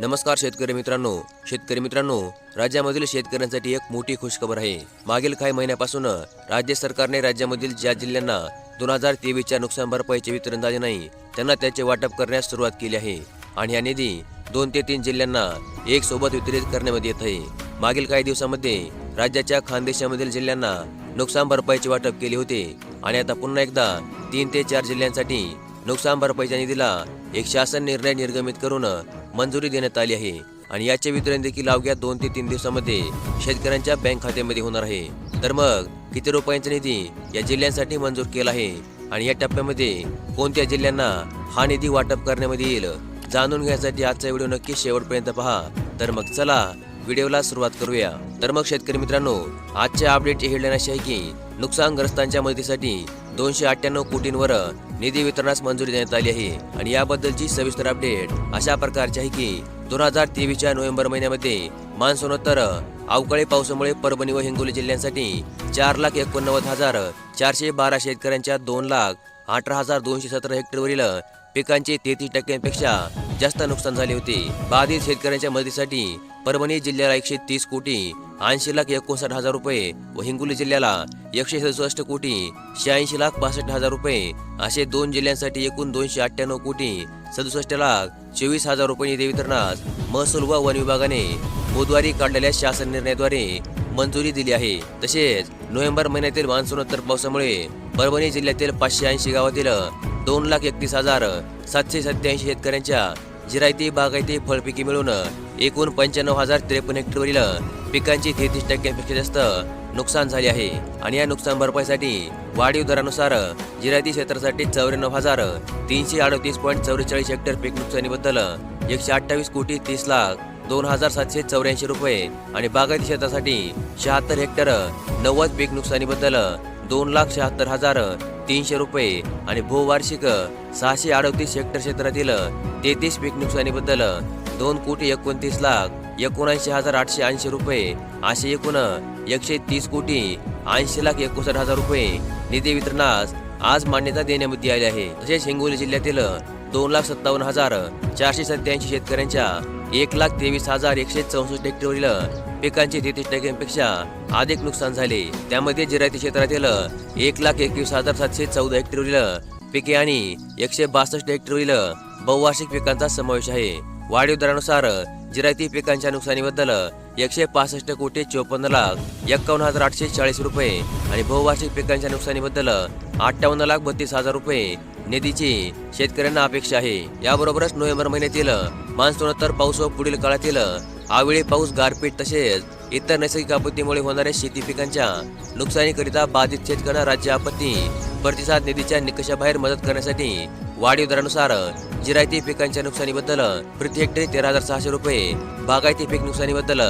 नमस्कार शेतकरी मित्रांनो. शेतकरी मित्रांनो राज्यामधील शेतकऱ्यांसाठी एक मोठी खुशखबर आहे. मागील काही महिन्यापासून राज्य सरकारने राज्यामधील ज्या जिल्ह्यांना दोन हजार तेवीसच्या नुकसान भरपाईचे वितरण झाले नाही त्यांना त्याचे वाटप करण्यास सुरुवात केली आहे. आणि हा निधी दोन ते तीन जिल्ह्यांना एक सोबत वितरित करण्यामध्ये येत आहे. मागील काही दिवसामध्ये राज्याच्या खानदेशामधील जिल्ह्यांना नुकसान भरपाईचे वाटप केले होते. आणि आता पुन्हा एकदा तीन ते चार जिल्ह्यांसाठी नुकसान भरपाईच्या निधीला एक शासन निर्णय निर्गमित करून मंजुरी देण्यात आली आहे आणि याचे वितरण देखील अवघ्या दोन ते तीन दिवसामध्ये शेतकऱ्यांच्या बँक खात्यामध्ये होणार आहे. तर मग किती रुपयांचा निधी या जिल्ह्यांसाठी मंजूर केला आहे आणि या टप्प्यामध्ये कोणत्या जिल्ह्यांना हा निधी वाटप करण्यामध्ये येईल जाणून घेण्यासाठी आजचा व्हिडिओ नक्की शेवटपर्यंत पहा. तर मग चला व्हिडिओला सुरुवात करूया. तर मग शेतकरी मित्रांनो आजच्या अपडेटची हेडलाईन अशी आहे की नुकसानग्रस्तांच्या मदतीसाठी दोनशे अठ्ठ्याण्णव कोटींवर निधी वितरणास मंजुरी देण्यात आली आहे. आणि याबद्दलची सविस्तर अपडेट अशा प्रकारची आहे की दोन हजार तेवीसच्या नोव्हेंबर महिन्यामध्ये मान्सूनोत्तर अवकाळी पावसामुळे परभणी व हिंगोली जिल्ह्यांसाठी चार लाख एकोणनव्वद हजार चारशे बारा शेतकऱ्यांच्या दोन लाख अठरा हजार दोनशे सतरा हेक्टरवरील पिकांचे तेहतीस टक्क्यांपेक्षा जास्त नुकसान झाले होते. बाधित शेतकऱ्यांच्या मदतीसाठी परभणी जिल्ह्याला एकशे तीस कोटी ऐंशी लाख एकोणसाठ हजार रुपये व हिंगोली जिल्ह्याला एकशे सदुसष्ट कोटी शहाऐंशी लाख पासष्ट हजार रुपये असे दोन जिल्ह्यांसाठी एकूण दोनशे अठ्ठ्याण्णव कोटी सदुसष्ट लाख चोवीस हजार रुपये निधी वितरणास महसूल व वन विभागाने बुधवारी काढलेल्या शासन निर्णयाद्वारे मंजुरी दिली आहे. तसेच नोव्हेंबर महिन्यातील मान्सूनोत्तर पावसामुळे परभणी जिल्ह्यातील पाचशे ऐंशी गावातील दोन लाख एकतीस हजार सातशे सत्याऐंशी शेतकऱ्यांच्या जिरायती बागायती फळपिके मिळून एकूण पंच्याण्णव हजार त्रेपन्न हेक्टरवरील पिकांची तेहतीस टक्क्यांपेक्षा जास्त नुकसान झाले आहे. आणि या नुकसान भरपाईसाठी वाढीव दरानुसार जिरायती क्षेत्रासाठी चौऱ्याण्णव हजार तीनशे अडतीस पॉईंट चौवेचाळीस हेक्टर पीक नुकसानीबद्दल एकशे अठ्ठावीस कोटी तीस लाख दोन हजार सातशे चौऱ्याऐंशी रुपये आणि बागायती क्षेत्रासाठी शहात्तर हेक्टर नव्वद पीक नुकसानीबद्दल दोन लाख शहात्तर हजार तीनशे रुपये आणि भूवार्षिक सहाशे अडतीस हेक्टर क्षेत्रातील तेहतीस पीक नुकसानीबद्दल दोन कोटी एकोणतीस लाख एकोणऐंशी हजार आठशे ऐंशी रुपये असे एकूण एकशे तीस कोटी ऐंशी लाख एकोणसाठ हजार रुपये निधी वितरणास आज मान्यता देण्यामध्ये आली आहे. तसेच हिंगोली जिल्ह्यातील दोन लाख सत्तावन्न हजार चारशे सत्याऐंशी शेतकऱ्यांच्या एक लाख तेवीस हजार एकशे चौसष्ट हेक्टरवरील पिकांचे तेहतीस टक्क्यांपेक्षा अधिक नुकसान झाले. त्यामध्ये जिरायती क्षेत्रातील एक लाख एकवीस हजार सातशे चौदा हेक्टरवरील पिके आणि एकशे बासष्ट हेक्टरवरील बहुवार्षिक पिकांचा समावेश आहे. वाढीव दरानुसार जिरायती पिकांच्या नुकसानीबद्दल एकशे पासष्ट कोटी चोपन्न लाख एक्कावन्न हजार आठशे चाळीस रुपये आणि बहुवार्षिक पिकांच्या नुकसानीबद्दल अठ्ठावन्न लाख बत्तीस हजार रुपये निधीची शेतकऱ्यांना अपेक्षा आहे. याबरोबरच नोव्हेंबर महिन्यातील मान्सूनोत्तर पाऊस व पुढील काळातील आवेळी पाऊस गारपीट तसेच इतर नैसर्गिक आपत्तीमुळे होणाऱ्या शेती पिकांच्या नुकसानीकरिता बाधित शेतकऱ्यांना राज्य आपत्ती प्रतिसाद निधीच्या निकषाबाहेर मदत करण्यासाठी वाढीव दरानुसार जिरायती पिकांच्या नुकसानीबद्दल प्रति हेक्टरी तेरा हजार सहाशे रुपये बागायती पीक नुकसानीबद्दल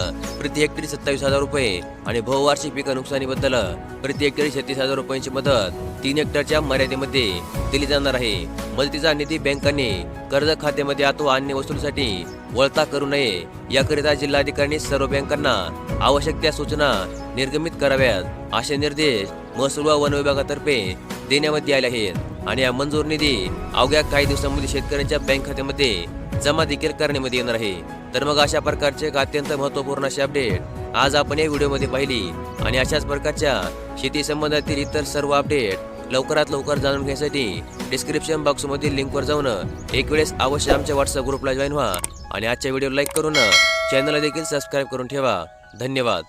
प्रति हेक्टरी सत्तावीस हजार रुपये आणि बहुवार्षिक पीक नुकसानीबद्दल प्रति हेक्टरी छत्तीस हजार रुपयांची मदत तीन हेक्टरच्या मर्यादेमध्ये दिली जाणार आहे. मदतीचा निधी बँकांनी कर्ज खात्यामध्ये अथवा अन्य वस्तूंसाठी वळता करू नये. याकरिता जिल्हाधिकाऱ्यांनी सर्व बँकांना आवश्यक त्या सूचना निर्गमित कराव्यात असे निर्देश महसूल व वन विभागातर्फे देण्यामध्ये आले आहेत. आणि या मंजूर निधी अवघ्या काही दिवसांमध्ये शेतकऱ्यांच्या बँक खात्यामध्ये जमा देखील करण्यामध्ये येणार आहे. तर मग अशा प्रकारचे एक अत्यंत महत्त्वपूर्ण अशी अपडेट आज आपण या व्हिडिओमध्ये पाहिली. आणि अशाच प्रकारच्या शेती संबंधातील इतर सर्व अपडेट लवकरात लवकर जाणून घेण्यासाठी डिस्क्रिप्शन बॉक्समधील लिंकवर जाऊन एक वेळेस अवश्य आमच्या व्हॉट्सअप ग्रुपला जॉईन व्हा. आणि आजच्या व्हिडिओ लाईक करून चॅनलला देखील सबस्क्राईब करून ठेवा. धन्यवाद.